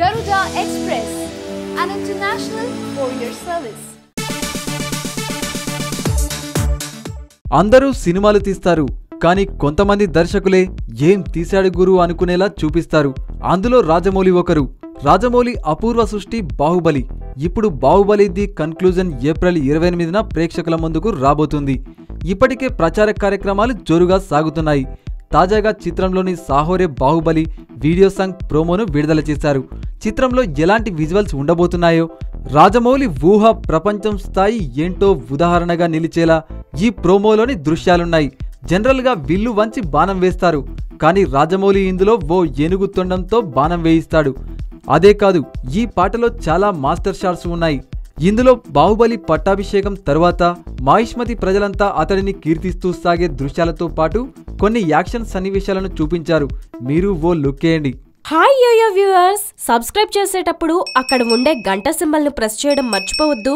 Garuda Express, an international courier service. అందరూ సినిమాలు తీస్తారు కానీ కొంతమంది దర్శకులే ఏం తీశాడు గురు అనుకునేలా చూపిస్తారు. అందులో రాజమౌళి ఒకరు. రాజమౌళి అపూర్వ సృష్టి బాహుబలి. ఇప్పుడు బాహుబలి ది కన్క్లూజన్ ఏప్రిల్ ఇరవై ఎనిమిదిన ప్రేక్షకుల ముందుకు రాబోతుంది. ఇప్పటికే ప్రచార కార్యక్రమాలు జోరుగా సాగుతున్నాయి. తాజాగా చిత్రంలోని సాహోరే బాహుబలి వీడియో సాంగ్ ప్రోమోను విడుదల చేశారు. చిత్రంలో ఎలాంటి విజువల్స్ ఉండబోతున్నాయో రాజమౌళి ఊహ ప్రపంచం స్థాయి ఏంటో ఉదాహరణగా నిలిచేలా ఈ ప్రోమోలోని దృశ్యాలున్నాయి. జనరల్గా విల్లు వంచి బాణం వేస్తారు కానీ రాజమౌళి ఇందులో ఓ ఏనుగు తొండంతో బాణం వేయిస్తాడు. అదే కాదు ఈ పాటలో చాలా మాస్టర్ షాట్స్ ఉన్నాయి. ఇందులో బాహుబలి పట్టాభిషేకం తరువాత మాహిష్మతి ప్రజలంతా అతడిని కీర్తిస్తూ సాగే దృశ్యాలతో పాటు కొన్ని యాక్షన్ సన్నివేశాలను చూపించారు. మీరు ఓ లుక్ వేయండి. Hi yoyo viewers. సబ్స్క్రైబ్ చేసేటప్పుడు అక్కడ ఉండే గంట సింబల్ను ప్రెస్ చేయడం మర్చిపోవద్దు.